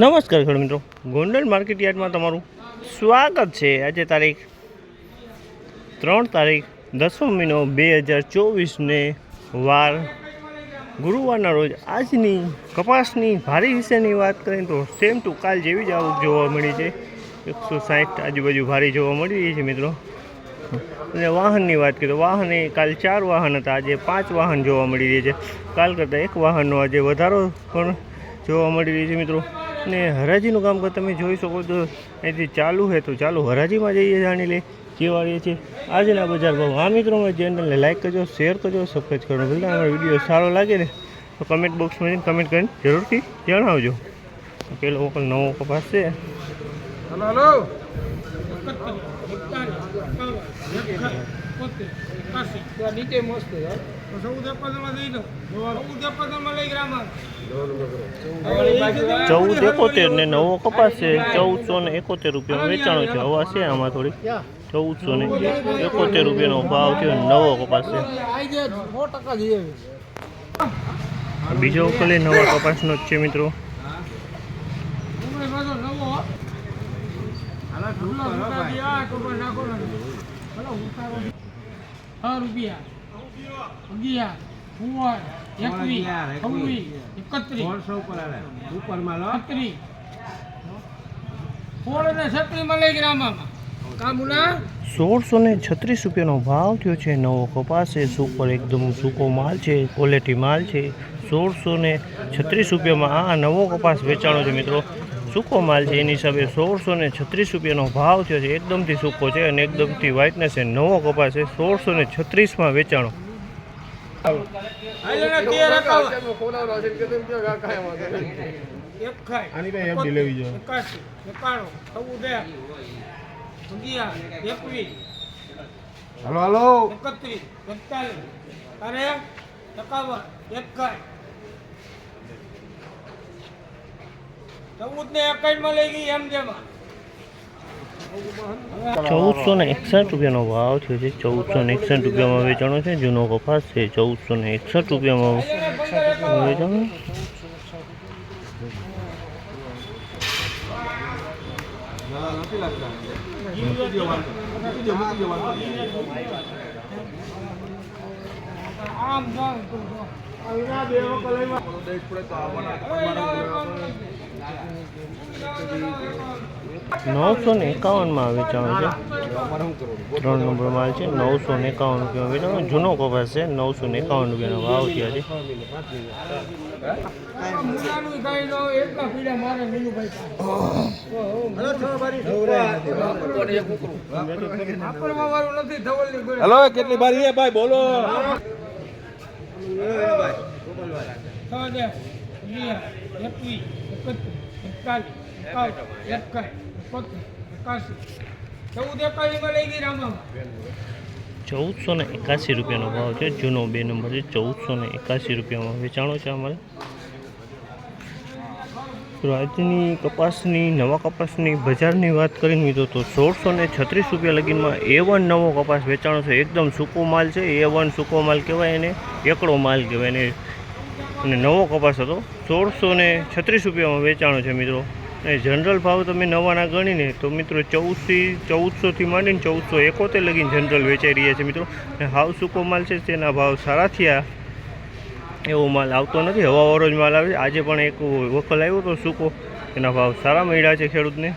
નમસ્કાર ખેડૂત મિત્રો. ગોંડલ માર્કેટ યાર્ડમાં તમારું સ્વાગત છે. આજે તારીખ ત્રણ તારીખ દસમો મહિનો બે હજાર ચોવીસને વાર ગુરુવારના રોજ આજની કપાસની ભારી વિશેની વાત કરીએ તો સેમ ટુ કાલ જેવી જ આવક જોવા મળી છે. એકસો સાઠ આજુબાજુ ભારી જોવા મળી રહી છે મિત્રો. અને વાહનની વાત કરીએ તો વાહન એ કાલ ચાર વાહન હતા. આજે પાંચ વાહન જોવા મળી રહી છે. કાલ કરતાં એક વાહનનો આજે વધારો પણ જોવા મળી રહ્યો છે મિત્રો. અને હરાજીનું કામ તમે જોઈ શકો તો અહીંથી ચાલુ છે તો ચાલુ હરાજીમાં જઈએ જાણી લે કેવાળીએ છીએ છે આજના બજાર ભાવ આ મિત્રો મારી ચેનલને લાઈક કરજો શેર કરજો સબસ્ક્રાઈબ કરજો ભલે અમારો વીડિયો સારો લાગે ને તો કમેન્ટ બોક્સમાં જઈને કમેન્ટ કરીને જરૂરથી જણાવજો પેલો ઓકલ નવો કપાસ છે હલો હલો નીચે મસ્ત ચૌદ લઈ એકોતેર ને નવો કપાસ છે. ચૌદસો ને એકોતેર રૂપિયાનો વેચાણો છે. હવા છે આમાં થોડી. ચૌદસો ને એકોતેર રૂપિયાનો ભાવ થયો નવો કપાસ છે. બીજો ઉકલે નવા કપાસનો જ છે મિત્રો. રૂપિયા. અગિયાર છત્રીસ. સોળ અને છત્રીસમાં લઈ ગ્રામમાં સોળસો ને છત્રીસ રૂપિયાનો ભાવ થયો છે. નવો કપાસ છે. સુપર એકદમ સૂકો માલ છે. ક્વોલિટી માલ છે. સોળસો ને છત્રીસ રૂપિયામાં આ નવો કપાસ વેચાણો છે મિત્રો. સૂકો માલ છે. એની હિસાબે સોળસો ને છત્રીસ રૂપિયાનો ભાવ થયો છે. એકદમથી સૂકો છે અને એકદમથી વ્હાઇટનેસ છે. નવો કપાસ છે. સોળસો ને છત્રીસમાં વેચાણો. Hello hello. એકત્રીસ, એકતાલીસ, અરે એકાવન, એક ખાય. ચૌદ ને એકાવનમાં લઈ ગઈ એમ જેમાં. ચૌદસો ને એકસઠ રૂપિયાનો ભાવ થયો છે ચૌદસો ને એકસઠ રૂપિયામાં વેચાણો છે જૂનો કપાસ છે ચૌદસો ને એકસઠ રૂપિયામાં. વેચાણો આમ. નવસો ને એકાવનમાં વેચાણો છે. ત્રણ નંબર માલ છે નવસો ને એકાવન રૂપિયા વેચાણો જૂનો કપાસ છે નવસો ને એકાવન રૂપિયાનો ભાવ થયા છે. હલો કેટલી બારી ભાઈ બોલો. છ દે, અગિયાર, એકવીસ, એકત્રીસ, એકતાલીસ, એકાવન, એકાઈ, એકોતેર, એકાશી. ચૌદ એકાવીસમાં લઈ ગઈ રામામાં. ચૌદસો ને એકાસી રૂપિયાનો ભાવ છે. જૂનો બે નંબર છે. ચૌદસો ને એકાસી રૂપિયામાં વેચાણો છે અમારે. રાજ્યની કપાસની નવા કપાસની બજારની વાત કરીને લીધો તો સોળસો ને છત્રીસ રૂપિયા લગીનમાં એ વન નવો કપાસ વેચાણો છે. એકદમ સૂકો માલ છે. એ વન સૂકો માલ કહેવાય એને. એકડો માલ કહેવાય એને. અને નવો કપાસ હતો. સોળસો ને છત્રીસ રૂપિયામાં વેચાણો છે મિત્રો. અને જનરલ ભાવ તમે નવાના ગણીને તો મિત્રો ચૌદથી, ચૌદસોથી માંડીને ચૌદસો એકોતેર લગીને જનરલ વેચાઈ રહ્યા છે મિત્રો. અને હાવ સૂકો માલ છે, તેના ભાવ સારા થયા એવો માલ આવતો નથી. હવાવાળો જ માલ આવે આજે પણ એક વખલ આવ્યો હતો સૂકો. એના ભાવ સારા મળ્યા છે ખેડૂતને.